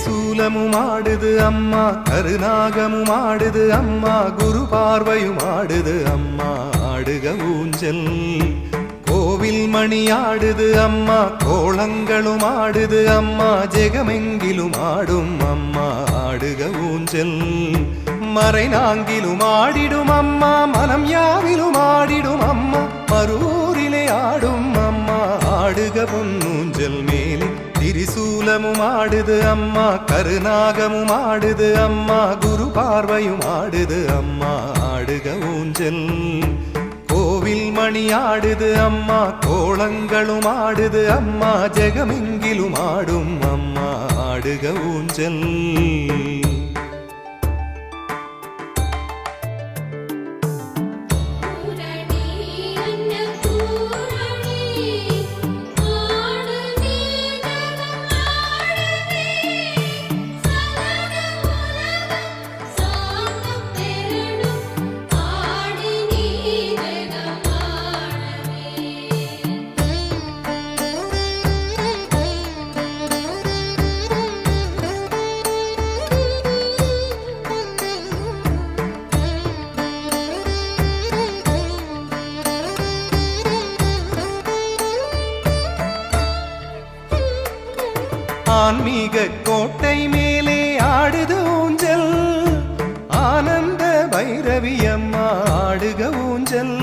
திரிசூலமும் ஆடுது அம்மா கருநாகமும் ஆடுது அம்மா குரு பார்வையும் ஆடுது அம்மா ஆடுக ஊஞ்சல். கோவில் மணி ஆடுது அம்மா கோலங்களும் ஆடுது அம்மா ஜெகமெங்கிலும் ஆடும் அம்மா ஆடுக ஊஞ்சல். மறை நாங்கிலும் ஆடிடும் அம்மா மனம் யாவிலும் ஆடிடும் அம்மா மரூரிலே ஆடும் அம்மா ஆடுக பொன்னூஞ்சல் மேலே திரிசூலமும் ஆடுது அம்மா கருநாகமும் ஆடுது அம்மா குரு பார்வையும் ஆடுது அம்மா. ஆடுக ஊஞ்சல் கோவில் மணி ஆடுது அம்மா கோலங்களும் ஆடுது அம்மா ஜெகமெங்கிலும் ஆடும் அம்மா. ஆடுக ஊஞ்சல் ஆன்மீக கோட்டை மேலே ஆடுது ஊஞ்சல். ஆனந்த பைரவி அம்மா ஆடுக ஊஞ்சல்.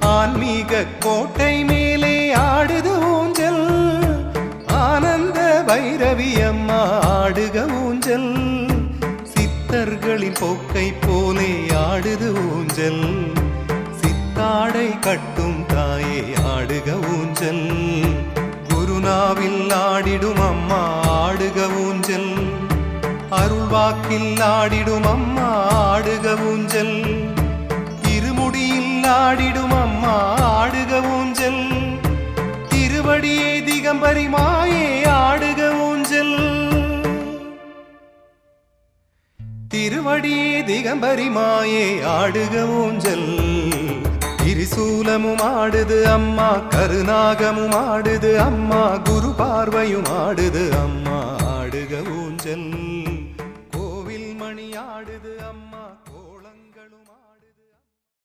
ஆன்மீக கோட்டை மேலே ஆடுது ஊஞ்சல். ஆனந்த பைரவி அம்மா ஆடுக ஊஞ்சல். சித்தர்களின் போக்கை போலே ஆடுது ஊஞ்சல். சித்தாடை கட்டும் தாயே ஆடுக ஊஞ்சல். குருநாவில் ஆடிடும் அம்மா ஆடுக ஊஞ்சல். அருள்வாக்கில் ஆடிடும் அம்மா ஆடுக ஊஞ்சல். இருமுடியில் ஆடிடும் அம்மா திருவடி திகம்பரி மாயே ஆடுக ஊஞ்சல். திரிசூலமும் ஆடுது அம்மா கருநாகமும் ஆடுது அம்மா குரு பார்வையும் ஆடுது அம்மா. ஆடுக ஊஞ்சல்.